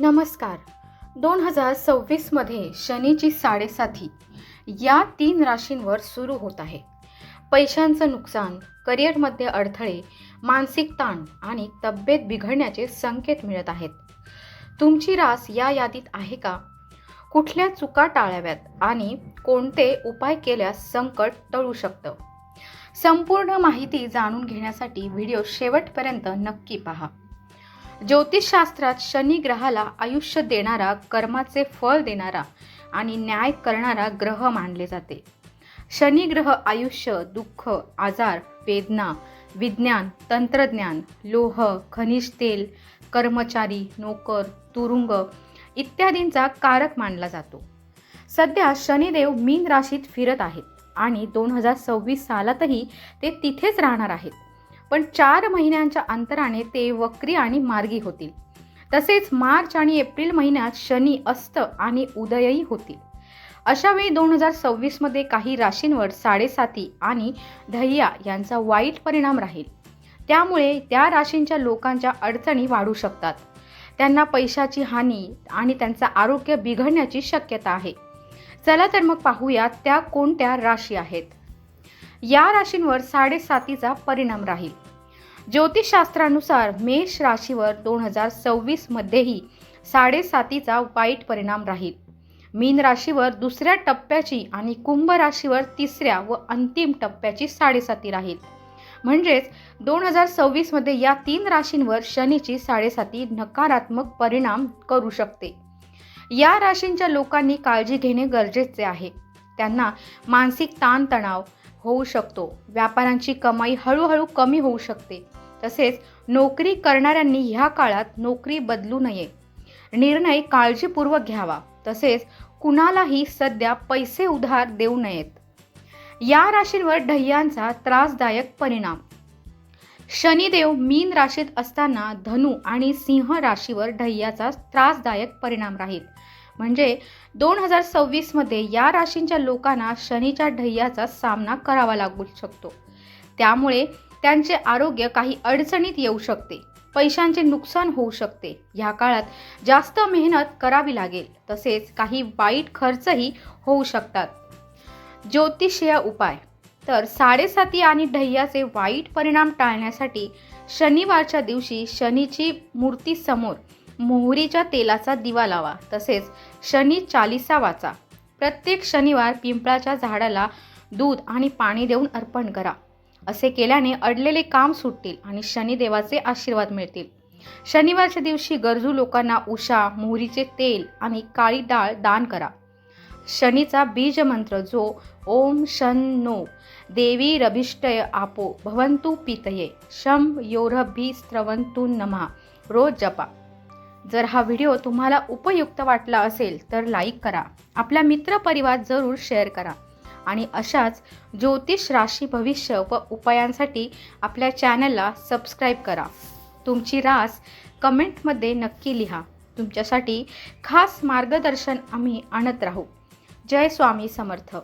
नमस्कार. दोन हजार सव्वीसमध्ये शनीची साडेसाती. या तीन राशींवर सुरू होत आहे. पैशांचं नुकसान करिअरमध्ये अडथळे मानसिक ताण आणि तब्येत बिघडण्याचे संकेत मिळत आहेत. तुमची रास या यादीत आहे का? कुठल्या चुका टाळाव्यात आणि कोणते उपाय केल्यास संकट टळू शकतं? संपूर्ण माहिती जाणून घेण्यासाठी व्हिडिओ शेवटपर्यंत नक्की पहा. ज्योतिषशास्त्रात शनी ग्रहाला आयुष्य देणारा कर्माचे फळ देणारा आणि न्याय करणारा ग्रह मानले जाते. शनी ग्रह आयुष्य दुःख आजार वेदना विज्ञान तंत्रज्ञान लोह खनिज तेल कर्मचारी नोकर तुरुंग इत्यादींचा कारक मानला जातो. सध्या शनिदेव मीन राशीत फिरत आहेत आणि दोन हजार सव्वीस सालातही ते तिथेच राहणार आहेत. पण चार महिन्यांच्या अंतराने ते वक्री आणि मार्गी होतील. तसेच मार्च आणि एप्रिल महिन्यात शनी अस्त आणि उदयही होतील. अशावेळी दोन हजार सव्वीसमध्ये काही राशींवर साडेसाती आणि धैया यांचा वाईट परिणाम राहील. त्यामुळे त्या राशींच्या लोकांच्या अडचणी वाढू शकतात. त्यांना पैशाची हानी आणि त्यांचं आरोग्य बिघडण्याची शक्यता आहे. चला तर मग पाहूया त्या कोणत्या राशी आहेत. या राशींवर साडेसातीचा परिणाम राहील. ज्योतिषशास्त्रानुसार मेष राशीवर दोन हजार सव्वीसमध्येही साडेसातीचा वाईट परिणाम राहील. मीन राशीवर दुसऱ्या टप्प्याची आणि कुंभ राशीवर तिसऱ्या व अंतिम टप्प्याची साडेसाती राहील. म्हणजेच दोन हजार सव्वीसमध्ये या तीन राशींवर शनीची साडेसाती नकारात्मक परिणाम करू शकते. या राशींच्या लोकांनी काळजी घेणे गरजेचे आहे. त्यांना मानसिक ताणतणाव होऊ शकतो. व्यापाऱ्यांची कमाई हळूहळू कमी होऊ शकते. तसेच नोकरी करणाऱ्यांनी ह्या काळात नोकरी बदलू नये. निर्णय काळजीपूर्वक घ्यावा. तसेच कुणालाही सध्या पैसे उधार देऊ नयेत. या राशींवर ढय्यांचा त्रासदायक परिणाम. शनिदेव मीन राशीत असताना धनु आणि सिंह राशीवर ढय्याचा त्रासदायक परिणाम राहील. म्हणजे दोन हजार सव्वीसमध्ये या राशींच्या लोकांना शनीच्या ढय्याचा सामना करावा लागू शकतो. त्यामुळे त्यांचे आरोग्य काही अडचणीत येऊ शकते. पैशांचे नुकसान होऊ शकते. ह्या काळात जास्त मेहनत करावी लागेल. तसेच काही वाईट खर्चही होऊ शकतात. ज्योतिषीय उपाय. तर साडेसाती आणि ढय्याचे वाईट परिणाम टाळण्यासाठी शनिवारच्या दिवशी शनीची मूर्ती समोर मोहरीच्या तेलाचा दिवा लावा. तसेच शनी चालिसा वाचा. प्रत्येक शनिवार पिंपळाच्या झाडाला दूध आणि पाणी देऊन अर्पण करा. असे केल्याने अडलेले काम सुटतील आणि शनिदेवाचे आशीर्वाद मिळतील. शनिवारच्या दिवशी गरजू लोकांना उषा मोहरीचे तेल आणि काळी डाळ दान करा. शनीचा बीज मंत्र जो ओम शन नो देवी रभिष्टय आपो भवंतु पितये शम योरभी स्त्रवंतु नमा रोज जपा. जर हा व्हिडिओ तुम्हाला उपयुक्त वाटला असेल तर लाईक करा. आपल्या मित्रपरिवार जरूर शेअर करा. आणि अशाच ज्योतिष राशी भविष्य व उपायांसाठी आपल्या चॅनलला सबस्क्राईब करा. तुमची रास कमेंटमध्ये नक्की लिहा. तुमच्यासाठी खास मार्गदर्शन आम्ही आणत राहू. जय स्वामी समर्थ.